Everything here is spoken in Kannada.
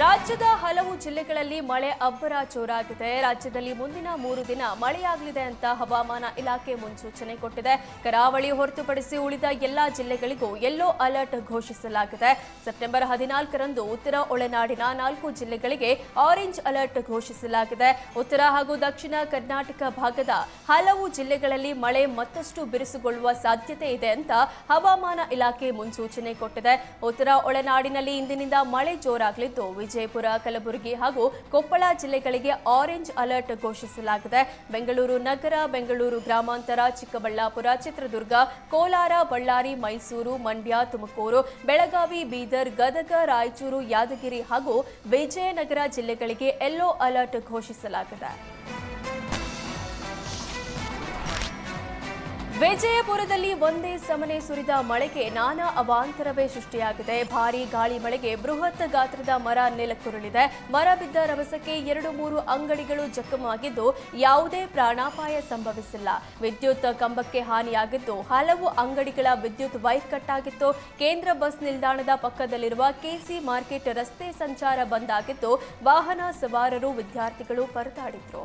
ರಾಜ್ಯದ ಹಲವು ಜಿಲ್ಲೆಗಳಲ್ಲಿ ಮಳೆ ಅಬ್ಬರ ಜೋರಾಗಿದೆ. ರಾಜ್ಯದಲ್ಲಿ ಮುಂದಿನ ಮೂರು ದಿನ ಮಳೆಯಾಗಲಿದೆ ಅಂತ ಹವಾಮಾನ ಇಲಾಖೆ ಮುನ್ಸೂಚನೆ ಕೊಟ್ಟಿದೆ. ಕರಾವಳಿ ಹೊರತುಪಡಿಸಿ ಉಳಿದ ಎಲ್ಲಾ ಜಿಲ್ಲೆಗಳಿಗೂ ಯೆಲ್ಲೋ ಅಲರ್ಟ್ ಘೋಷಿಸಲಾಗಿದೆ. ಸೆಪ್ಟೆಂಬರ್ ಹದಿನಾಲ್ಕರಂದು ಉತ್ತರ ಒಳನಾಡಿನ ನಾಲ್ಕು ಜಿಲ್ಲೆಗಳಿಗೆ ಆರೆಂಜ್ ಅಲರ್ಟ್ ಘೋಷಿಸಲಾಗಿದೆ. ಉತ್ತರ ಹಾಗೂ ದಕ್ಷಿಣ ಕರ್ನಾಟಕ ಭಾಗದ ಹಲವು ಜಿಲ್ಲೆಗಳಲ್ಲಿ ಮಳೆ ಮತ್ತಷ್ಟು ಬಿರುಸುಗೊಳ್ಳುವ ಸಾಧ್ಯತೆ ಇದೆ ಅಂತ ಹವಾಮಾನ ಇಲಾಖೆ ಮುನ್ಸೂಚನೆ ಕೊಟ್ಟಿದೆ. ಉತ್ತರ ಒಳನಾಡಿನಲ್ಲಿ ಇಂದಿನಿಂದ ಮಳೆ ಜೋರಾಗಲಿದ್ದು ವಿಜಯಪುರ, ಕಲಬುರಗಿ ಹಾಗೂ ಕೊಪ್ಪಳ ಜಿಲ್ಲೆಗಳಿಗೆ ಆರೆಂಜ್ ಅಲರ್ಟ್ ಘೋಷಿಸಲಾಗಿದೆ. ಬೆಂಗಳೂರು ನಗರ, ಬೆಂಗಳೂರು ಗ್ರಾಮಾಂತರ, ಚಿಕ್ಕಬಳ್ಳಾಪುರ, ಚಿತ್ರದುರ್ಗ, ಕೋಲಾರ, ಬಳ್ಳಾರಿ, ಮೈಸೂರು, ಮಂಡ್ಯ, ತುಮಕೂರು, ಬೆಳಗಾವಿ, ಬೀದರ್, ಗದಗ, ರಾಯಚೂರು, ಯಾದಗಿರಿ ಹಾಗೂ ವಿಜಯನಗರ ಜಿಲ್ಲೆಗಳಿಗೆ ಯೆಲ್ಲೋ ಅಲರ್ಟ್ ಘೋಷಿಸಲಾಗಿದೆ. ವಿಜಯಪುರದಲ್ಲಿ ಒಂದೇ ಸಮನೆ ಸುರಿದ ಮಳೆಗೆ ನಾನಾ ಅವಾಂತರವೇ ಸೃಷ್ಟಿಯಾಗಿದೆ. ಭಾರೀ ಗಾಳಿ ಮಳೆಗೆ ಬೃಹತ್ ಗಾತ್ರದ ಮರ ನೆಲಕ್ಕುರುಳಿದೆ. ಮರ ಬಿದ್ದ ರಭಸಕ್ಕೆ ಎರಡು ಮೂರು ಅಂಗಡಿಗಳು ಜಖಮಾಗಿದ್ದು ಯಾವುದೇ ಪ್ರಾಣಾಪಾಯ ಸಂಭವಿಸಿಲ್ಲ. ವಿದ್ಯುತ್ ಕಂಬಕ್ಕೆ ಹಾನಿಯಾಗಿದ್ದು ಹಲವು ಅಂಗಡಿಗಳ ವಿದ್ಯುತ್ ವೈರ್ ಕಟ್ ಆಗಿತ್ತು ಕೇಂದ್ರ ಬಸ್ ನಿಲ್ದಾಣದ ಪಕ್ಕದಲ್ಲಿರುವ ಕೆಸಿ ಮಾರ್ಕೆಟ್ ರಸ್ತೆ ಸಂಚಾರ ಬಂದ್ ಆಗಿದ್ದು ವಾಹನ ಸವಾರರು ವಿದ್ಯಾರ್ಥಿಗಳು ಪರದಾಡಿದ್ರು.